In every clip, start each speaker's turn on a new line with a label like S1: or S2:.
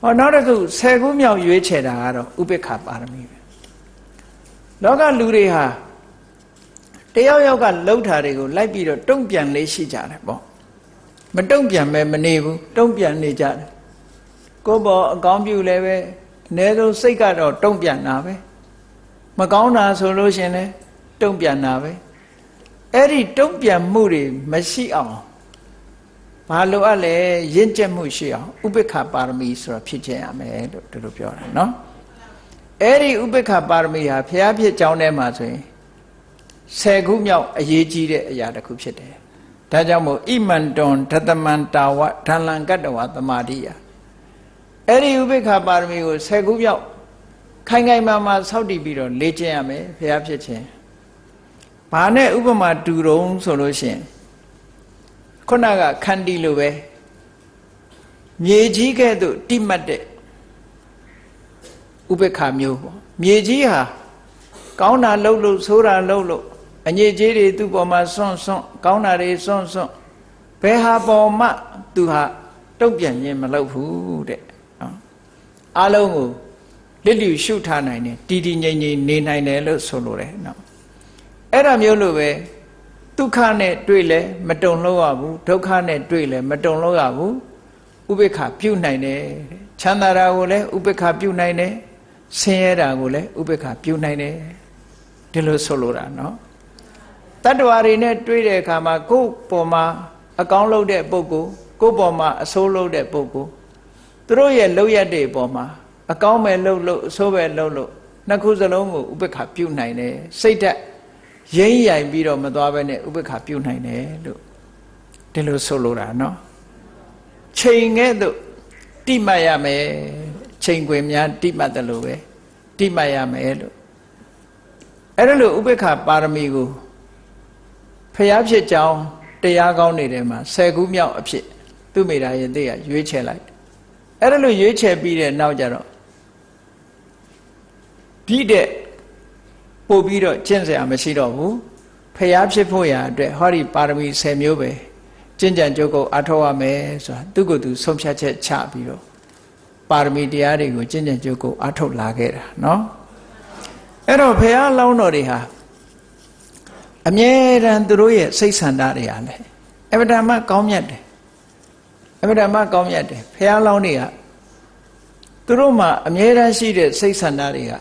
S1: ဟောနောက်တစ်ခု10ခုမြောက်ရွေးချယ်တာကတော့ဥပေက္ခပါရမီပဲလောကလူတွေဟာတယောက်ယောက်ကလှုပ်တာတွေကိုလိုက်ပြီးတော့တုံ့ပြန်လေးရှိကြတယ်ပေါ့မတုံ့ပြန်မဲမနေဘူးတုံ့ပြန်နေကြတယ်ကိုယ်ပေါ်အကောင်းပြုလည်းပဲအ ਨੇ ဆုံးစိတ်ကတော့တုံ့ပြန်တာပဲမကောင်းတာဆိုလို့ရှင်လည်းတုံ့ပြန်တာပဲအဲ့ဒီတုံ့ပြန်မှုတွေမရှိအောင် ဘာလို့အပ်လဲရင့်ကျက်မှုရှိအောင်ဥပိ္ပခပါရမီဆိုတာဖြစ်ခြင်းရမယ်လို့ဒီလိုပြောတာနော်အဲ့ဒီဥပိ္ပခပါရမီဟာဘုရားဖြစ်ကြောင်းထဲမှာဆိုရင်ဆယ်ခုမြောက်အရေးကြီးတဲ့အရာတစ်ခုဖြစ်တယ်ဒါကြောင့်မို့ဣမန္တွန်ဓတမန္တာဝဓာလံကတ္တဝသမာဓိယအဲ့ဒီဥပိ္ပခပါရမီကိုဆယ်ခုမြောက်ခိုင်ခိုင်မာမာစောင့်တည်ပြီးတော့လေ့ကျင့်ရမယ်ဘုရားဖြစ်ခြင်းဘာနဲ့ဥပမာတူတုံးဆိုလို့ရှိရင် ခုနကခန္တီလိုပဲမြေကြီးကဲ့သို့တိမှတ်တဲ့ဥပေက္ခမျိုးပေါ့မြေကြီးဟာကောင်းတာလှုပ်လို့ဆိုးတာလှုပ်လို့အညစ်အကြေးတွေသူ့ပေါ်မှာစွန့်စွန့်ကောင်းတာတွေစွန့်စွန့်ဘယ်ဟာပေါ်မှသူဟာတုတ်ပြန်ခြင်းမလုပ်ဘူးတဲ့နော်အလုံးကိုလစ်လျူရှုထားနိုင်တယ်တည်တည်ငြိမ်ငြိမ်နေနိုင်တယ်လို့ဆိုလိုတယ်နော်အဲ့ဒါမျိုးလို့ပဲ ဒုက္ခနဲ့တွေ့လဲမတုံလို့ရဘူးဒုက္ခနဲ့တွေ့လဲမတုံလို့ရဘူးဥပေက္ခပြုတ်နိုင်တယ်ချမ်းသာတာကိုလည်းဥပေက္ခပြုတ်နိုင်တယ်ဆင်းရဲတာကိုလည်းဥပေက္ခပြုတ်နိုင်တယ်ဒီလိုဆိုလိုတာနော်တတ္တဝါတွေနဲ့တွေ့တဲ့အခါမှာကိုယ့်ပေါ်မှာအကောင်းလုပ်တဲ့ပုဂ္ဂိုလ်ကိုယ့်ပေါ်မှာအဆိုးလုပ်တဲ့ပုဂ္ဂိုလ်သူတို့ရဲ့လုပ်ရက်တွေပေါ်မှာအကောင်းပဲလုပ်လို့အဆိုးပဲလုပ်လို့နှစ်ခုစလုံးကိုဥပေက္ခပြုတ်နိုင်တယ်စိတ်ဓာတ် ရင်းရိုင်ပြီးတော့မသွားဘဲနဲ့ဥပေက္ခပြုတ်နိုင်တယ်လို့ဒီလိုဆိုလိုတာနော်ချိန်ငဲ့သို့တိမှတ်ရမယ်ချိန်ခွင်များတိမှတ်တယ်လို့ပဲတိမှတ်ရမယ်လို့အဲ့ဒါလို့ဥပေက္ခပါရမီကိုဖျားဖြစ်ကြောင်းတရားကောင်းနေတဲ့မှာ၁၀ခုမြောက်အဖြစ်သူမိတာရဲ့သိရရွေးချယ်လိုက်အဲ့ဒါလို့ရွေးချယ်ပြီးတဲ့နောက်ကျတော့ပြီးတဲ့ ပို့ပြီးတော့ကျင့်စရာမရှိတော့ဘူးဖျားဖြစ်ဖို့ရာအတွက်ဟောဒီပါရမီ10မျိုးပဲကျင့်ကြံကြုတ်ကိုအထောက်ရမယ်ဆိုတာသူကသူဆုံးဖြတ်ချက်ချပြီးတော့ပါရမီတရားတွေကိုကျင့်ကြံကြုတ်ကိုအထောက်လာခဲ့တာเนาะအဲ့တော့ဖះလောင်းတော်တွေဟာအမြဲတမ်းသူတို့ရဲ့စိတ်ဆန္ဒတွေဟာလေအဗဒမကောင်းမြတ်တယ်အဗဒမကောင်းမြတ်တယ်ဖះလောင်းတွေကသူတို့မှာအမြဲတမ်းရှိတဲ့စိတ်ဆန္ဒတွေက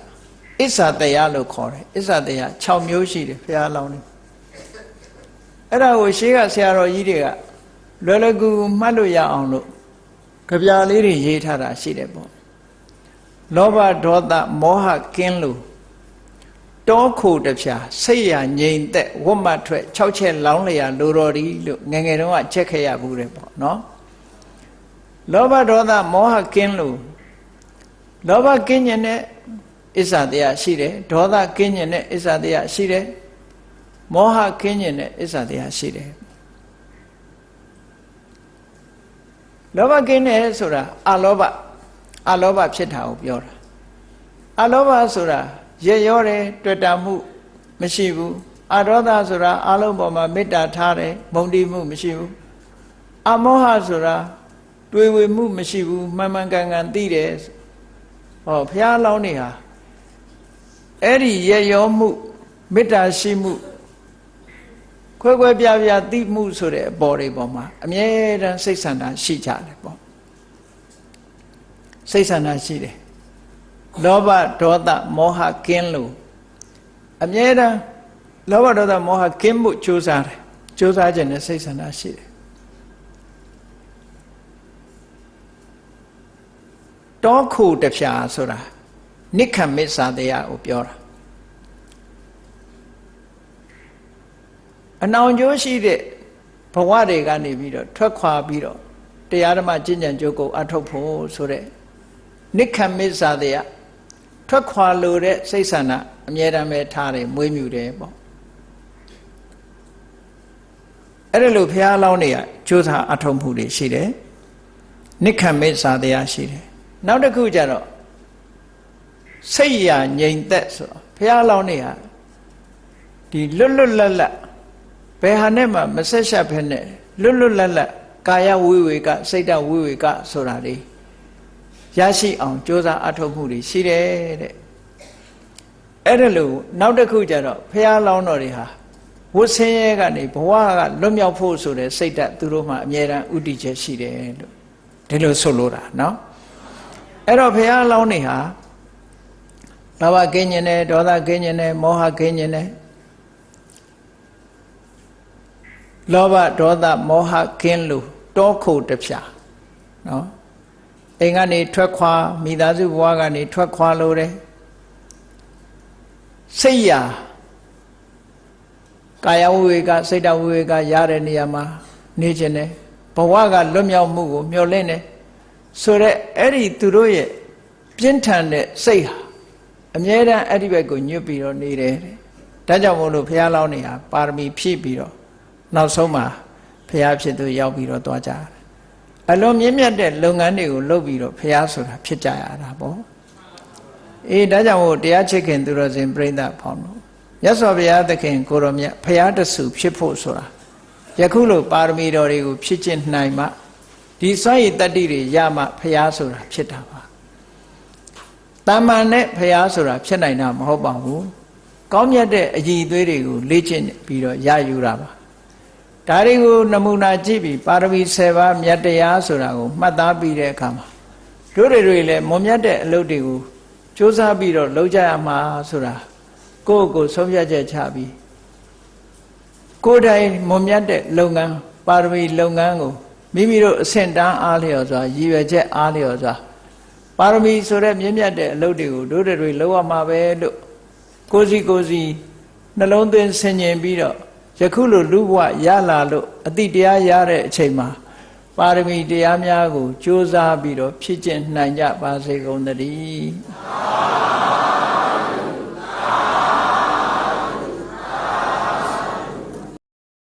S1: အစ္ဆာတရားလို့ခေါ်တယ်အစ္ဆာတရား6မျိုးရှိတယ်ဖះလောင်းတွေအဲ့ဒါကိုရှေးကဆရာတော်ကြီးတွေကလွယ်လွယ်ကူကူမှတ်လို့ရအောင်လို့ကြပြလေးတွေရေးထားတာရှိတယ်ပေါ့လောဘဒေါသမောဟကင်းလို့တောခိုတဖြာစိတ်ရငြိမ်သက်ဝတ်မထွက်6ချက်လောင်းလျာလိုတော်ဒီလို့ငငယ်တုန်းကချက်ခဲ့ရဘူးတယ်ပေါ့နော်လောဘဒေါသမောဟကင်းလို့လောဘကင်းခြင်းနဲ့ အစ္ဆတရားရှိတယ်ဒေါသကင်းခြင်းနဲ့အစ္ဆတရားရှိတယ်မောဟကင်းခြင်းနဲ့အစ္ဆတရားရှိတယ်လောဘကင်းတယ်ဆိုတာအလောဘအလောဘဖြစ်တာကိုပြောတာအလောဘဆိုတာရရောတယ်တွေ့တာမှု မရှိဘူးအရောဒဆိုတာအလုံးပေါ်မှာမေတ္တာထားတယ်မုန်တိမှုမရှိဘူးအမောဟဆိုတာတွေ့ဝေမှုမရှိဘူးမှန်မှန်ကန်ကန်သိတယ်ဟောဘုရားလောင်းနေဟာ အဲ့ဒီရရောမှုမေတ္တာရှိမှုခွဲခွဲပြားပြားသိမှုဆိုတဲ့အပေါ်တွေပေါ်မှာအမြဲတမ်းစိတ်ဆန္ဒရှိကြတယ်ပေါ့စိတ်ဆန္ဒရှိတယ်လောဘဒေါသမောဟကင်းလို့အမြဲတမ်းလောဘဒေါသမောဟကင်းမှုကြိုးစားတယ်ကြိုးစားခြင်းနဲ့စိတ်ဆန္ဒရှိတယ်တောခုတဖြာဆိုတာ နိခမစ္ဆာတရားကိုပြောတာအနောင်ကျိုးရှိတဲ့ဘဝတွေကနေပြီးတော့ထွက်ခွာပြီးတော့တရားဓမ္မကျင့်ကြံကြိုးကိုအထုတ်ဖို့ဆိုတဲ့နိခမစ္ဆာတရားထွက်ခွာလို့တဲ့စိတ်ဆန္ဒအမြဲတမ်းပဲထားတယ်မွေးမြူတယ်ပေါ့အဲ့ဒါလို့ဘုရားလောင်းတွေကကြိုးစားအထောက်မှုတွေရှိတယ်နိခမေစာတရားရှိတယ်နောက်တစ်ခုကျတော့ စိတ်ရငြိမ်သက်ဆိုတော့ဘုရားလောင်းတွေကဒီလွတ်လွတ်လပ်လပ်ဘယ်ဟာနဲ့မှမဆက်ရှက်ဖက်နဲ့လွတ်လွတ်လပ်လပ်ကာယဝိဝေကစိတ်တဝိဝေကဆိုတာတွေ ရရှိအောင်ကြိုးစားအထောက်မှုတွေရှိတယ်တဲ့အဲ့ဒါလို့နောက်တစ်ခုကျတော့ဖះလောင်းတော်တွေဟာဝတ်ဆင်းရဲကနေဘဝကလွတ်မြောက်ဖို့ဆိုတဲ့စိတ်ဓာတ်သူတို့မှအမြဲတမ်းဥတည်ချက်ရှိတယ်လို့ဒီလိုဆိုလိုတာเนาะအဲ့တော့ဖះလောင်းတွေဟာ လောဘကင်းကျင်တယ်ဒေါသကင်းကျင်တယ်မောဟကင်းကျင်တယ်လောဘဒေါသမောဟကင်းလို့တောခုတ်တဖြာနော်အိမ်ကနေထွက်ခွာမိသားစုဘဝကနေထွက်ခွာလို့တယ်စိတ်ရာကာယဝိဝေကစိတ်တဝိဝေကရတဲ့နေရာမှာနေခြင်းတယ်ဘဝကလွတ်မြောက်မှုကိုမျှော်လင့်တယ်ဆိုတော့အဲ့ဒီသူတို့ရဲ့ပြင်းထန်တဲ့စိတ်ဟာ အမြဲတမ်းအဲ့ဒီဘက်ကိုညွတ်ပြီးတော့နေတယ်တဲ့ဒါကြောင့်မို့လို့ဘုရားလောင်းနေဟာပါရမီဖြည့်ပြီးတော့နောက်ဆုံးမှာဘုရားဖြစ်သူရောက်ပြီးတော့သွားကြတယ်အလွန်မြင့်မြတ်တဲ့လုပ်ငန်းတွေကိုလုပ်ပြီးတော့ဘုရားဆိုတာဖြစ်ကြရတာပေါ့အေးဒါကြောင့်မို့တရားချစ်ခင်သူတော်စင်ပြိဋ္ဌဖောင်းတို့မြတ်စွာဘုရားသခင်ကိုရောမြတ်ဘုရားတဆူဖြစ်ဖို့ဆိုတာယခုလိုပါရမီတော်တွေကိုဖြစ်ခြင်းနိုင်မှဒီစွန့်ရည်တတ္တိတွေရမှဘုရားဆိုတာဖြစ်တာပါ တာမန်နဲ့ဘုရားဆိုတာဖြစ်နိုင်တာမဟုတ်ပါဘူးကောင်းမြတ်တဲ့အကြည်သွေးတွေကိုလေ့ကျင့်ပြီးတော့ရယူတာပါဒါတွေကိုနမူနာကြည့်ပြီးပါရမီ7ပါးမြတ်တရားဆိုတာကိုမှတ်သားပြီးတဲ့အခါမှာတို့တွေတွေလည်းမွန်မြတ်တဲ့အလုပ်တွေကိုစ조사ပြီးတော့လုပ်ကြရမှာဆိုတာကိုယ့်ကိုယ်ဆုံးဖြတ်ချက်ချပြီးကိုယ်တိုင်မွန်မြတ်တဲ့လုပ်ငန်းပါရမီလုပ်ငန်းကိုမိမိတို့အဆင့်တန်းအားလျော်စွာရည်ရွယ်ချက်အားလျော်စွာ ပါရမီဆိုတဲ့မြင့်မြတ်တဲ့အလုပ်တွေကိုတို့တွေလုပ်ရမှာပဲလို့ကိုစီကိုစီနှလုံးသွင်းဆင်ញင်ပြီးတော့ယခုလိုလူဘဝရလာလို့အတိတရားရတဲ့အချိန်မှာပါရမီတရားများကိုကြိုးစားပြီးတော့ဖြစ်ကျင့်နိုင်ကြပါစေကုန်သတည်း